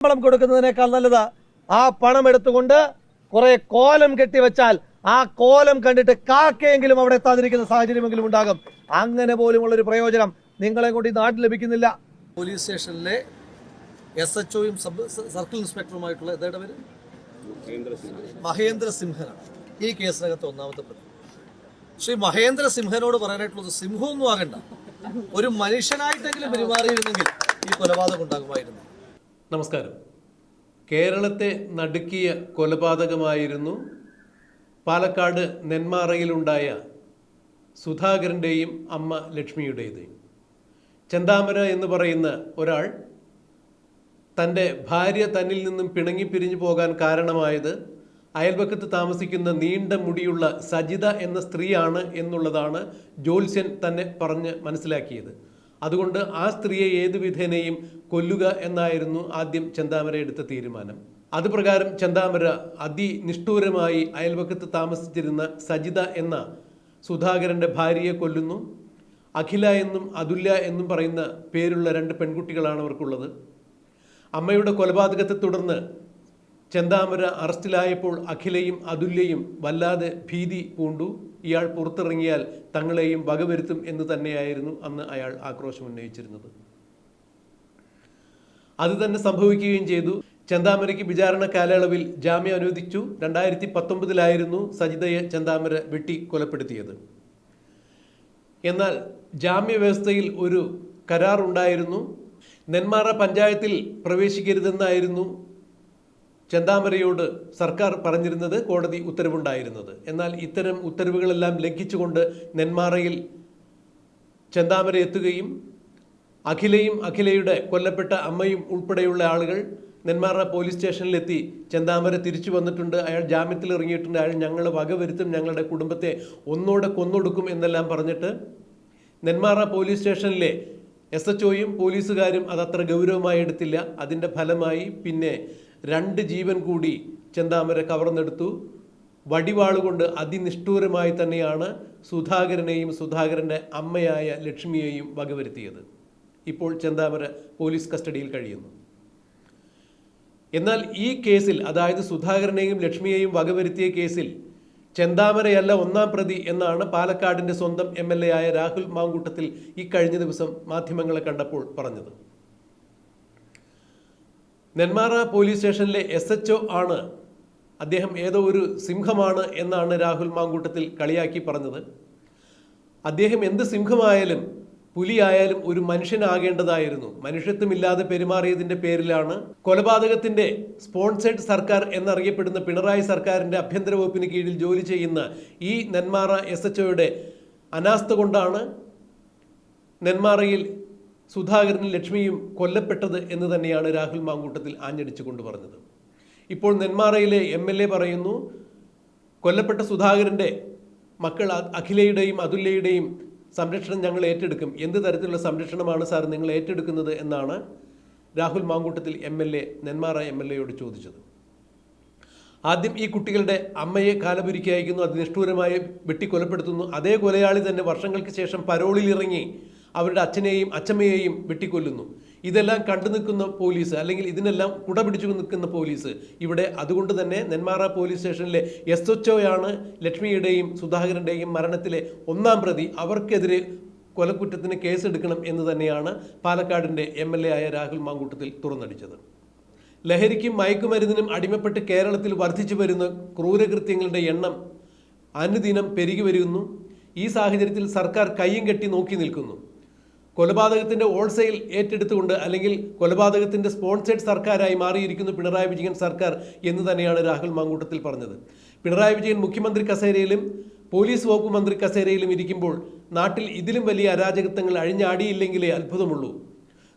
ശമ്പളം കൊടുക്കുന്നതിനേക്കാൾ നല്ലത്. ആ പണം എടുത്തുകൊണ്ട് കുറെ കോലം കെട്ടിവെച്ചാൽ ആ കോലം കണ്ടിട്ട് കാക്കയെങ്കിലും അവിടെ എത്താതിരിക്കുന്ന സാഹചര്യമെങ്കിലും ഉണ്ടാകും. അങ്ങനെ പോലുമുള്ള ഒരു പ്രയോജനം നിങ്ങളെ കൊണ്ട് ഈ നാട്ടിൽ ലഭിക്കുന്നില്ല. പോലീസ് സ്റ്റേഷനിലെ എസ് എച്ച് ഒയും സബ് സർക്കിൾ ഇൻസ്പെക്ടറുമായിട്ടുള്ള എന്താ പേര്? മഹേന്ദ്ര സിംഹനാണ് ഈ കേസിനകത്ത് ഒന്നാമത്തെ പ്രതി. ശ്രീ മഹേന്ദ്ര സിംഹനോട് പറയാനായിട്ടുള്ളത് സിംഹമൊന്നും ആകണ്ട. ഒരു മനുഷ്യനായിട്ടെങ്കിലും പെരുമാറിയിരുന്നെങ്കിൽ ഈ കൊലപാതകം ഉണ്ടാകുമായിരുന്നു. നമസ്കാരം. കേരളത്തെ നടുക്കിയ കൊലപാതകമായിരുന്നു പാലക്കാട് നെന്മാറയിലുണ്ടായ സുധാകരന്റെയും അമ്മ ലക്ഷ്മിയുടേതെയും ചെന്താമര എന്ന് പറയുന്ന ഒരാൾ തന്റെ ഭാര്യ തന്നിൽ നിന്നും പിണങ്ങി പിരിഞ്ഞു പോകാൻ കാരണമായത് അയൽപക്കത്ത് താമസിക്കുന്ന നീണ്ട മുടിയുള്ള സജിത എന്ന സ്ത്രീയാണ് എന്നുള്ളതാണ് ജോത്സ്യൻ തന്നെ പറഞ്ഞ് മനസ്സിലാക്കിയത്. അതുകൊണ്ട് ആ സ്ത്രീയെ ഏതു വിധേനയും കൊല്ലുക എന്നായിരുന്നു ആദ്യം ചെന്താമര എടുത്ത തീരുമാനം അതുപ്രകാരം ചെന്താമര അതിനിഷ്ഠൂരമായി അയൽവക്കത്ത് താമസിച്ചിരുന്ന സജിത എന്ന സുധാകരന്റെ ഭാര്യയെ കൊല്ലുന്നു. അഖില എന്നും അതുല്യ എന്നും പറയുന്ന പേരുള്ള രണ്ട് പെൺകുട്ടികളാണ് അവർക്കുള്ളത്. അമ്മയുടെ കൊലപാതകത്തെ തുടർന്ന് ചെന്താമര അറസ്റ്റിലായപ്പോൾ അഖിലയും അതുല്യയും വല്ലാതെ ഭീതി പൂണ്ടു. ഇയാൾ പുറത്തിറങ്ങിയാൽ തങ്ങളെയും വകവരുത്തും എന്ന് തന്നെയായിരുന്നു അന്ന് അയാൾ ആക്രോശം ഉന്നയിച്ചിരുന്നത്. അത് തന്നെ സംഭവിക്കുകയും ചെയ്തു. ചെന്താമരയ്ക്ക് വിചാരണ കാലയളവിൽ ജാമ്യം അനുവദിച്ചു. രണ്ടായിരത്തി പത്തൊമ്പതിലായിരുന്നു സജിതയെ ചെന്താമര വെട്ടി കൊലപ്പെടുത്തിയത്. എന്നാൽ ജാമ്യ വ്യവസ്ഥയിൽ ഒരു കരാറുണ്ടായിരുന്നു. നെന്മാറ പഞ്ചായത്തിൽ പ്രവേശിക്കരുതെന്നായിരുന്നു ചെന്താമരയോട് സർക്കാർ പറഞ്ഞിരുന്നത് കോടതി ഉത്തരവുണ്ടായിരുന്നത്. എന്നാൽ ഇത്തരം ഉത്തരവുകളെല്ലാം ലംഘിച്ചുകൊണ്ട് നെന്മാറയിൽ ചെന്താമര എത്തുകയും അഖിലയും അഖിലയുടെ കൊല്ലപ്പെട്ട അമ്മയും ഉൾപ്പെടെയുള്ള ആളുകൾ നെന്മാറ പോലീസ് സ്റ്റേഷനിലെത്തി ചെന്താമര തിരിച്ചു വന്നിട്ടുണ്ട്. അയാൾ ജാമ്യത്തിൽ ഇറങ്ങിയിട്ടുണ്ട്. അയാൾ ഞങ്ങൾ വകവരുത്തും ഞങ്ങളുടെ കുടുംബത്തെ ഒന്നോടെ കൊന്നൊടുക്കും എന്നെല്ലാം പറഞ്ഞിട്ട് നെന്മാറ പോലീസ് സ്റ്റേഷനിലെ എസ് എച്ച് ഒയും പോലീസുകാരും അതത്ര ഗൗരവമായി എടുത്തില്ല. അതിന്റെ ഫലമായി പിന്നെ രണ്ട് ജീവൻ കൂടി ചെന്താമര കവർന്നെടുത്തു. വടിവാളുകൊണ്ട് അതിനിഷ്ഠൂരമായി തന്നെയാണ് സുധാകരനെയും സുധാകരന്റെ അമ്മയായ ലക്ഷ്മിയെയും വകവരുത്തിയത്. ഇപ്പോൾ ചെന്താമര പോലീസ് കസ്റ്റഡിയിൽ കഴിയുന്നു. എന്നാൽ ഈ കേസിൽ അതായത് സുധാകരനെയും ലക്ഷ്മിയെയും വകവരുത്തിയ കേസിൽ ചെന്താമരയല്ല ഒന്നാം പ്രതി എന്നാണ് പാലക്കാടിന്റെ സ്വന്തം എം എൽ എ ആയ രാഹുൽ മാങ്കൂട്ടത്തിൽ ഈ കഴിഞ്ഞ ദിവസം മാധ്യമങ്ങളെ കണ്ടപ്പോൾ പറഞ്ഞത്. നെന്മാറ പോലീസ് സ്റ്റേഷനിലെ എസ് എച്ച് ആണ് അദ്ദേഹം ഏതോ ഒരു സിംഹമാണ് എന്നാണ് രാഹുൽ മാങ്കൂട്ടത്തിൽ കളിയാക്കി പറഞ്ഞത്. അദ്ദേഹം എന്ത് സിംഹമായാലും പുലിയായാലും ഒരു മനുഷ്യനാകേണ്ടതായിരുന്നു. മനുഷ്യത്വമില്ലാതെ പെരുമാറിയതിന്റെ പേരിലാണ് കൊലപാതകത്തിന്റെ സ്പോൺസേഡ് സർക്കാർ എന്നറിയപ്പെടുന്ന പിണറായി സർക്കാരിന്റെ ആഭ്യന്തര വകുപ്പിന് കീഴിൽ ജോലി ചെയ്യുന്ന ഈ നെന്മാറ എസ് എച്ച് ഒയുടെ അനാസ്ഥ കൊണ്ടാണ് നെന്മാറയിൽ സുധാകരനും ലക്ഷ്മിയും കൊല്ലപ്പെട്ടത് എന്ന് തന്നെയാണ് രാഹുൽ മാങ്കൂട്ടത്തിൽ ആഞ്ഞടിച്ചുകൊണ്ട് പറഞ്ഞത്. ഇപ്പോൾ നെന്മാറയിലെ എം എൽ എ പറയുന്നു കൊല്ലപ്പെട്ട സുധാകരന്റെ മക്കൾ അഖിലയുടെയും അതുല്യയുടെയും സംരക്ഷണം ഞങ്ങൾ ഏറ്റെടുക്കും. എന്ത് തരത്തിലുള്ള സംരക്ഷണമാണ് സാർ നിങ്ങൾ ഏറ്റെടുക്കുന്നത് എന്നാണ് Rahul Mamkootathil M L A Nenmara M L എയോട് ചോദിച്ചത്. ആദ്യം ഈ കുട്ടികളുടെ അമ്മയെ കാലപുരിക്കയക്കുന്നു അതിനിഷ്ഠൂരമായി അത് നിഷ്ഠൂരമായി വെട്ടിക്കൊലപ്പെടുത്തുന്നു. അതേ കൊലയാളി തന്നെ വർഷങ്ങൾക്ക് ശേഷം പരോളിൽ ഇറങ്ങി അവരുടെ അച്ഛനെയും അച്ഛമ്മയെയും വെട്ടിക്കൊല്ലുന്നു. ഇതെല്ലാം കണ്ടു നിൽക്കുന്ന പോലീസ് അല്ലെങ്കിൽ ഇതിനെല്ലാം കുട പിടിച്ചു നിൽക്കുന്ന പോലീസ്. ഇവിടെ അതുകൊണ്ട് തന്നെ നെന്മാറ പോലീസ് സ്റ്റേഷനിലെ എസ് എച്ച് ഒയാണ് ലക്ഷ്മിയുടെയും സുധാകരന്റെയും മരണത്തിലെ ഒന്നാം പ്രതി. അവർക്കെതിരെ കൊലക്കുറ്റത്തിന് കേസെടുക്കണം എന്ന് തന്നെയാണ് പാലക്കാടിന്റെ എം എൽ എ ആയ രാഹുൽ മാങ്കൂട്ടത്തിൽ തുറന്നടിച്ചത്. ലഹരിക്കും മയക്കുമരുന്നിനും അടിമപ്പെട്ട് കേരളത്തിൽ വർദ്ധിച്ചു വരുന്ന ക്രൂരകൃത്യങ്ങളുടെ എണ്ണം അനുദിനം പെരുകി വരുന്നു. ഈ സാഹചര്യത്തിൽ സർക്കാർ കയ്യും കെട്ടി നോക്കി നിൽക്കുന്നു. കൊലപാതകത്തിന്റെ ഹോൾസെയിൽ ഏറ്റെടുത്തുകൊണ്ട് അല്ലെങ്കിൽ കൊലപാതകത്തിന്റെ സ്പോൺസേഡ് സർക്കാരായി മാറിയിരിക്കുന്നു പിണറായി വിജയൻ സർക്കാർ എന്ന് തന്നെയാണ് രാഹുൽ മാങ്കൂട്ടത്തിൽ പറഞ്ഞത്. പിണറായി വിജയൻ മുഖ്യമന്ത്രി കസേരയിലും പോലീസ് വകുപ്പ് മന്ത്രി കസേരയിലും ഇരിക്കുമ്പോൾ നാട്ടിൽ ഇതിലും വലിയ അരാജകത്വങ്ങൾ അഴിഞ്ഞാടിയില്ലെങ്കിലേ അത്ഭുതമുള്ളൂ.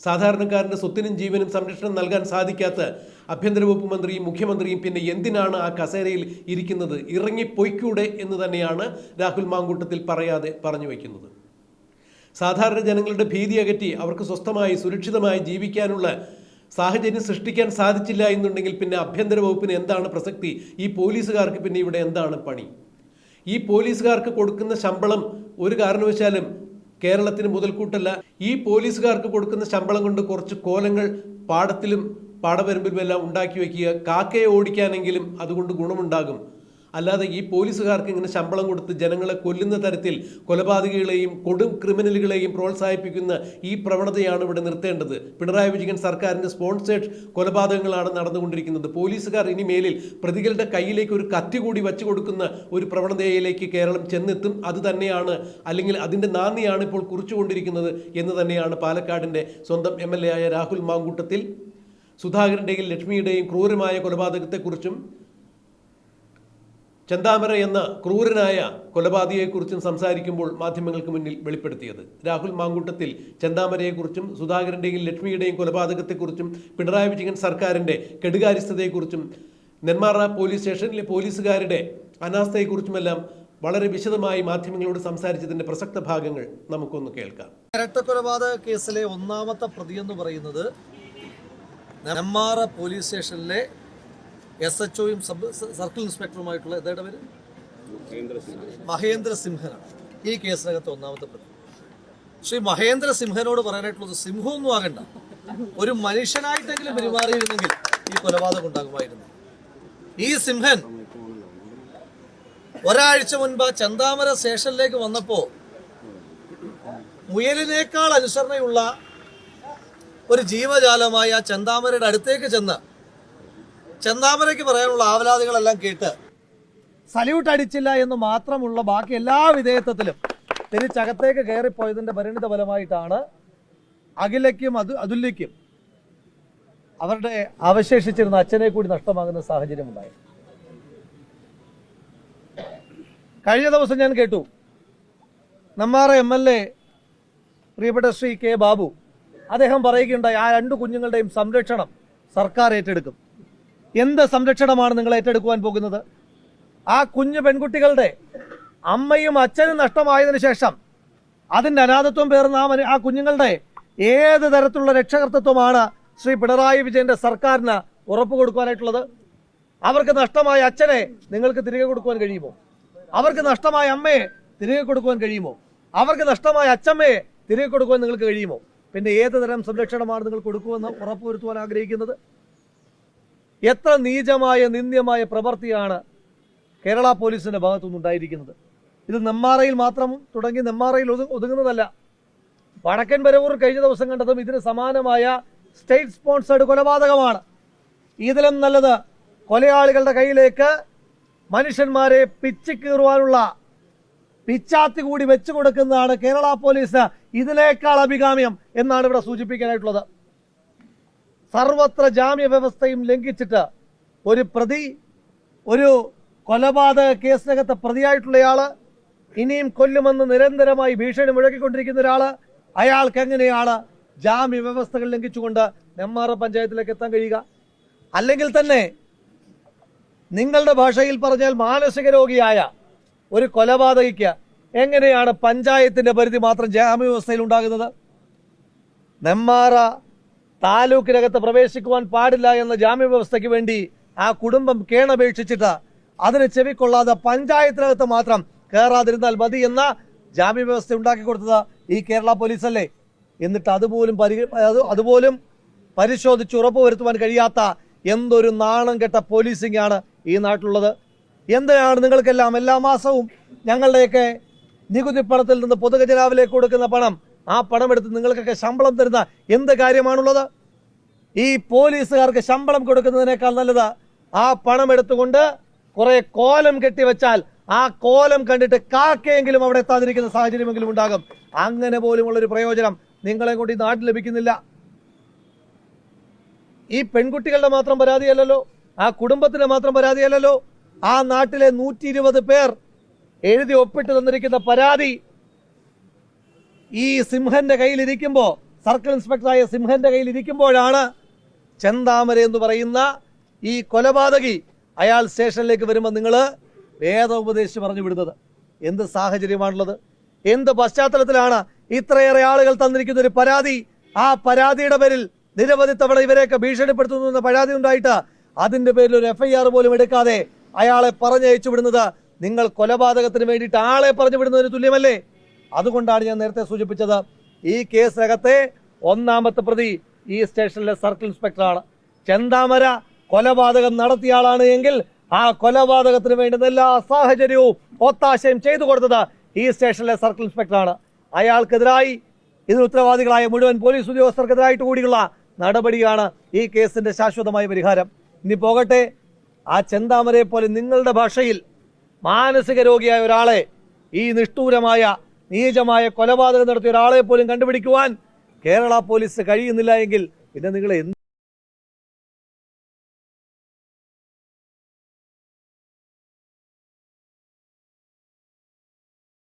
സാധാരണക്കാരന്റെ സ്വത്തിനും ജീവനും സംരക്ഷണം നൽകാൻ സാധിക്കാത്ത ആഭ്യന്തര വകുപ്പ് മന്ത്രിയും മുഖ്യമന്ത്രിയും പിന്നെ എന്തിനാണ് ആ കസേരയിൽ ഇരിക്കുന്നത്? ഇറങ്ങിപ്പോയിക്കൂടെ എന്ന് തന്നെയാണ് രാഹുൽ മാങ്കൂട്ടത്തിൽ പറയാതെ പറഞ്ഞു വയ്ക്കുന്നത്. സാധാരണ ജനങ്ങളുടെ ഭീതി അകറ്റി അവർക്ക് സ്വസ്ഥമായി സുരക്ഷിതമായി ജീവിക്കാനുള്ള സാഹചര്യം സൃഷ്ടിക്കാൻ സാധിച്ചില്ല എന്നുണ്ടെങ്കിൽ പിന്നെ ആഭ്യന്തര വകുപ്പിന് എന്താണ് പ്രസക്തി? ഈ പോലീസുകാർക്ക് പിന്നെ ഇവിടെ എന്താണ് പണി? ഈ പോലീസുകാർക്ക് കൊടുക്കുന്ന ശമ്പളം ഒരു കാരണവശാലും കേരളത്തിന് മുതൽക്കൂട്ടല്ല. ഈ പോലീസുകാർക്ക് കൊടുക്കുന്ന ശമ്പളം കൊണ്ട് കുറച്ച് കോലങ്ങൾ പാടത്തിലും പാടവരമ്പിലുമെല്ലാം ഉണ്ടാക്കി വയ്ക്കുക. കാക്കയെ ഓടിക്കാനെങ്കിലും അതുകൊണ്ട് ഗുണമുണ്ടാകും. അല്ലാതെ ഈ പോലീസുകാർക്ക് ഇങ്ങനെ ശമ്പളം കൊടുത്ത് ജനങ്ങളെ കൊല്ലുന്ന തരത്തിൽ കൊലപാതകികളെയും കൊടും ക്രിമിനലുകളെയും പ്രോത്സാഹിപ്പിക്കുന്ന ഈ പ്രവണതയാണ് ഇവിടെ നിർത്തേണ്ടത്. പിണറായി വിജയൻ സർക്കാരിന്റെ സ്പോൺസേഡ് കൊലപാതകങ്ങളാണ് നടന്നുകൊണ്ടിരിക്കുന്നത്. പോലീസുകാർ ഇനി മേലിൽ പ്രതികളുടെ കയ്യിലേക്ക് ഒരു കത്തി കൂടി വച്ചു കൊടുക്കുന്ന ഒരു പ്രവണതയിലേക്ക് കേരളം ചെന്നെത്തും. അത് തന്നെയാണ് അല്ലെങ്കിൽ അതിന്റെ നാന്ദിയാണ് ഇപ്പോൾ കുറിച്ചുകൊണ്ടിരിക്കുന്നത് എന്ന് തന്നെയാണ് പാലക്കാടിന്റെ സ്വന്തം എം എൽ എ ആയ രാഹുൽ മാങ്കൂട്ടത്തിൽ സുധാകരന്റെയും ലക്ഷ്മിയുടെയും ക്രൂരമായ കൊലപാതകത്തെക്കുറിച്ചും ചെന്താമര എന്ന ക്രൂരനായ കൊലപാതകയെക്കുറിച്ചും സംസാരിക്കുമ്പോൾ മാധ്യമങ്ങൾക്ക് മുന്നിൽ വെളിപ്പെടുത്തിയത്. രാഹുൽ മാങ്കൂട്ടത്തിൽ ചെന്താമരയെക്കുറിച്ചും സുധാകരന്റെയും ലക്ഷ്മിയുടെയും കൊലപാതകത്തെക്കുറിച്ചും പിണറായി വിജയൻ സർക്കാരിന്റെ കെടുകാര്യസ്ഥതയെക്കുറിച്ചും നെന്മാറ പോലീസ് സ്റ്റേഷനിലെ പോലീസുകാരുടെ അനാസ്ഥയെക്കുറിച്ചുമെല്ലാം വളരെ വിശദമായി മാധ്യമങ്ങളോട് സംസാരിച്ചതിന്റെ പ്രസക്ത ഭാഗങ്ങൾ നമുക്കൊന്ന് കേൾക്കാം. ഇരട്ടക്കൊലപാതക കേസിലെ ഒന്നാമത്തെ പ്രതി എന്ന് പറയുന്നത് നെന്മാറ പോലീസ് സ്റ്റേഷനിലെ എസ് എച്ച് ഒയും സബ് സർക്കിൾ ഇൻസ്പെക്ടറുമായിട്ടുള്ള ഇതേടെ പേര്? മഹേന്ദ്ര സിംഹനാണ്. ഈ കേസിനകത്ത് ഒന്നാമത്തെ പ്രതി. ശ്രീ മഹേന്ദ്ര സിംഹനോട് പറയാനായിട്ടുള്ളത് സിംഹമൊന്നും ആകണ്ട. ഒരു മനുഷ്യനായിട്ടെങ്കിലും പെരുമാറിയിരുന്നെങ്കിൽ ഈ കൊലപാതകം ഉണ്ടാകുമായിരുന്നു. ഈ സിംഹൻ ഒരാഴ്ച മുൻപ് ആ ചന്താമര സ്റ്റേഷനിലേക്ക് വന്നപ്പോ മുയലിനേക്കാൾ അനുസരണയുള്ള ഒരു ജീവജാലമായ ചന്താമരയുടെ അടുത്തേക്ക് ചെന്ന് ചെന്താമരയ്ക്ക് പറയാനുള്ള ആവലാതികളെല്ലാം കേട്ട് സല്യൂട്ട് അടിച്ചില്ല എന്ന് മാത്രമുള്ള ബാക്കി എല്ലാ വിധേയത്വത്തിലും തിരിച്ചകത്തേക്ക് കയറിപ്പോയതിന്റെ പരിണിത ഫലമായിട്ടാണ് അഖിലയ്ക്കും അതു അതുല്യയ്ക്കും അവരുടെ അവശേഷിച്ചിരുന്ന അച്ഛനെ കൂടി നഷ്ടമാകുന്ന സാഹചര്യം ഉണ്ടായി കഴിഞ്ഞ ദിവസം ഞാൻ കേട്ടു. നമ്മാറ എം എൽ എ പ്രിയപ്പെട്ട ശ്രീ കെ ബാബു അദ്ദേഹം പറയുകയുണ്ടായി ആ രണ്ട് കുഞ്ഞുങ്ങളുടെയും സംരക്ഷണം സർക്കാർ ഏറ്റെടുക്കും. എന്ത് സംരക്ഷണമാണ് നിങ്ങൾ ഏറ്റെടുക്കുവാൻ പോകുന്നത്? ആ കുഞ്ഞു പെൺകുട്ടികളുടെ അമ്മയും അച്ഛനും നഷ്ടമായതിനു ശേഷം അതിന്റെ അനാഥത്വം പേർന്ന ആ കുഞ്ഞുങ്ങളുടെ ഏത് തരത്തിലുള്ള രക്ഷകർത്തത്വമാണ് ശ്രീ പിണറായി വിജയന്റെ സർക്കാരിന് ഉറപ്പ് കൊടുക്കുവാനായിട്ടുള്ളത്? അവർക്ക് നഷ്ടമായ അച്ഛനെ നിങ്ങൾക്ക് തിരികെ കൊടുക്കുവാൻ കഴിയുമോ? അവർക്ക് നഷ്ടമായ അമ്മയെ തിരികെ കൊടുക്കുവാൻ കഴിയുമോ? അവർക്ക് നഷ്ടമായ അച്ഛമ്മയെ തിരികെ കൊടുക്കുവാൻ നിങ്ങൾക്ക് കഴിയുമോ? പിന്നെ ഏത് തരം സംരക്ഷണമാണ് നിങ്ങൾ കൊടുക്കുമെന്ന് ഉറപ്പുവരുത്തുവാൻ ആഗ്രഹിക്കുന്നത്? എത്ര നീചമായ നിന്ദ്യമായ പ്രവൃത്തിയാണ് കേരള പോലീസിന്റെ ഭാഗത്തുനിന്നുണ്ടായിരിക്കുന്നത് ഇത് നെമ്മാറയിൽ മാത്രം തുടങ്ങി നെമ്മാറയിൽ ഒതു- ഒതുങ്ങുന്നതല്ല. വടക്കൻ പരവൂർ കഴിഞ്ഞ ദിവസം കണ്ടതും ഇതിന് സമാനമായ സ്റ്റേറ്റ് സ്പോൺസേഡ് കൊലപാതകമാണ്. ഇതിലും നല്ലത് കൊലയാളികളുടെ കയ്യിലേക്ക് മനുഷ്യന്മാരെ പിച്ചിക്കീറുവാനുള്ള പിച്ചാത്തി കൂടി വെച്ചു കൊടുക്കുന്നതാണ് കേരള പോലീസ്. ഇതിനേക്കാൾ അഭികാമ്യം എന്നാണ് ഇവിടെ സൂചിപ്പിക്കാനായിട്ടുള്ളത്. സർവത്ര ജാമ്യ വ്യവസ്ഥയും ലംഘിച്ചിട്ട് ഒരു പ്രതി ഒരു കൊലപാതക കേസിനകത്ത് പ്രതിയായിട്ടുള്ളയാൾ ഇനിയും കൊല്ലുമെന്ന് നിരന്തരമായി ഭീഷണി മുഴക്കിക്കൊണ്ടിരിക്കുന്ന ഒരാൾ അയാൾക്ക് എങ്ങനെയാണ് ജാമ്യ വ്യവസ്ഥകൾ ലംഘിച്ചുകൊണ്ട് നെമ്മാറ പഞ്ചായത്തിലേക്ക് എത്താൻ കഴിയുക? അല്ലെങ്കിൽ തന്നെ നിങ്ങളുടെ ഭാഷയിൽ പറഞ്ഞാൽ മാനസിക രോഗിയായ ഒരു കൊലപാതകയ്ക്ക് എങ്ങനെയാണ് പഞ്ചായത്തിന്റെ പരിധി മാത്രം ജാമ്യ വ്യവസ്ഥയിൽ ഉണ്ടാകുന്നത്? നെമ്മാറ താലൂക്കിനകത്ത് പ്രവേശിക്കുവാൻ പാടില്ല എന്ന ജാമ്യ വ്യവസ്ഥയ്ക്ക് വേണ്ടി ആ കുടുംബം കേണപേക്ഷിച്ചിട്ട് അതിന് ചെവിക്കൊള്ളാതെ പഞ്ചായത്തിനകത്ത് മാത്രം കയറാതിരുന്നാൽ മതി എന്ന ജാമ്യ വ്യവസ്ഥ ഉണ്ടാക്കി കൊടുത്തത് ഈ കേരള പോലീസ് അല്ലേ എന്നിട്ട് അതുപോലും പരി അതുപോലും പരിശോധിച്ച് ഉറപ്പുവരുത്തുവാൻ കഴിയാത്ത എന്തൊരു നാണം കെട്ട പോലീസിംഗ് ആണ് ഈ നാട്ടിലുള്ളത്. എന്തിനാണ് നിങ്ങൾക്കെല്ലാം എല്ലാ മാസവും ഞങ്ങളുടെയൊക്കെ നികുതി പണത്തിൽ നിന്ന് പൊതുഖജനാവിലേക്ക് കൊടുക്കുന്ന പണം ആ പണമെടുത്ത് നിങ്ങൾക്കൊക്കെ ശമ്പളം തരുന്ന എന്ത് കാര്യമാണുള്ളത്? ഈ പോലീസുകാർക്ക് ശമ്പളം കൊടുക്കുന്നതിനേക്കാൾ നല്ലത് ആ പണം എടുത്തുകൊണ്ട് കുറെ കോലം കെട്ടിവെച്ചാൽ ആ കോലം കണ്ടിട്ട് കാക്കയെങ്കിലും അവിടെ എത്താതിരിക്കുന്ന സാഹചര്യമെങ്കിലും ഉണ്ടാകും. അങ്ങനെ പോലുമുള്ളൊരു പ്രയോജനം നിങ്ങളെ കൊണ്ട് ഈ നാട്ടിൽ ലഭിക്കുന്നില്ല. ഈ പെൺകുട്ടികളുടെ മാത്രം പരാതിയല്ലല്ലോ? ആ കുടുംബത്തിന്റെ മാത്രം പരാതിയല്ലല്ലോ? ആ നാട്ടിലെ നൂറ്റി പേർ എഴുതി ഒപ്പിട്ട് തന്നിരിക്കുന്ന പരാതി ഈ സിംഹന്റെ കയ്യിലിരിക്കുമ്പോൾ സർക്കിൾ ഇൻസ്പെക്ടറായ സിംഹന്റെ കയ്യിലിരിക്കുമ്പോഴാണ് ചെന്താമര എന്ന് പറയുന്ന ഈ കൊലപാതകി അയാൾ സ്റ്റേഷനിലേക്ക് വരുമ്പോൾ നിങ്ങൾ വേദോപദേശിച്ച് പറഞ്ഞു വിടുന്നത്. എന്ത് സാഹചര്യമാണുള്ളത്? എന്ത് പശ്ചാത്തലത്തിലാണ് ഇത്രയേറെ ആളുകൾ തന്നിരിക്കുന്ന ഒരു പരാതി? ആ പരാതിയുടെ പേരിൽ നിരവധി തവണ ഇവരെയൊക്കെ ഭീഷണിപ്പെടുത്തുന്നു എന്ന പരാതി ഉണ്ടായിട്ട് അതിന്റെ പേരിൽ ഒരു എഫ്ഐആർ പോലും എടുക്കാതെ അയാളെ പറഞ്ഞയച്ചു വിടുന്നത്. നിങ്ങൾ കൊലപാതകത്തിന് വേണ്ടിയിട്ട് ആളെ പറഞ്ഞു വിടുന്നതിന് തുല്യമല്ലേ? അതുകൊണ്ടാണ് ഞാൻ നേരത്തെ സൂചിപ്പിച്ചത് ഈ കേസിനകത്തെ ഒന്നാമത്തെ പ്രതി ഈ സ്റ്റേഷനിലെ സർക്കിൾ ഇൻസ്പെക്ടറാണ്. ചെന്താമര കൊലപാതകം നടത്തിയ ആളാണ് എങ്കിൽ ആ കൊലപാതകത്തിന് വേണ്ടുന്ന എല്ലാ സാഹചര്യവും ഒത്താശയും ചെയ്തു കൊടുത്തത് ഈ സ്റ്റേഷനിലെ സർക്കിൾ ഇൻസ്പെക്ടറാണ്. അയാൾക്കെതിരായി ഇതിന് ഉത്തരവാദികളായ മുഴുവൻ പോലീസ് ഉദ്യോഗസ്ഥർക്കെതിരായിട്ട് കൂടിയുള്ള നടപടിയാണ് ഈ കേസിന്റെ ശാശ്വതമായ പരിഹാരം. ഇനി പോകട്ടെ ആ ചെന്താമരയെ പോലെ നിങ്ങളുടെ ഭാഷയിൽ മാനസിക രോഗിയായ ഒരാളെ ഈ നിഷ്ഠൂരമായ നീചമായ കൊലപാതകം നടത്തിയ ഒരാളെ പോലും കണ്ടുപിടിക്കുവാൻ കേരള പോലീസ് കഴിയുന്നില്ല എങ്കിൽ പിന്നെ നിങ്ങൾ എന്ത്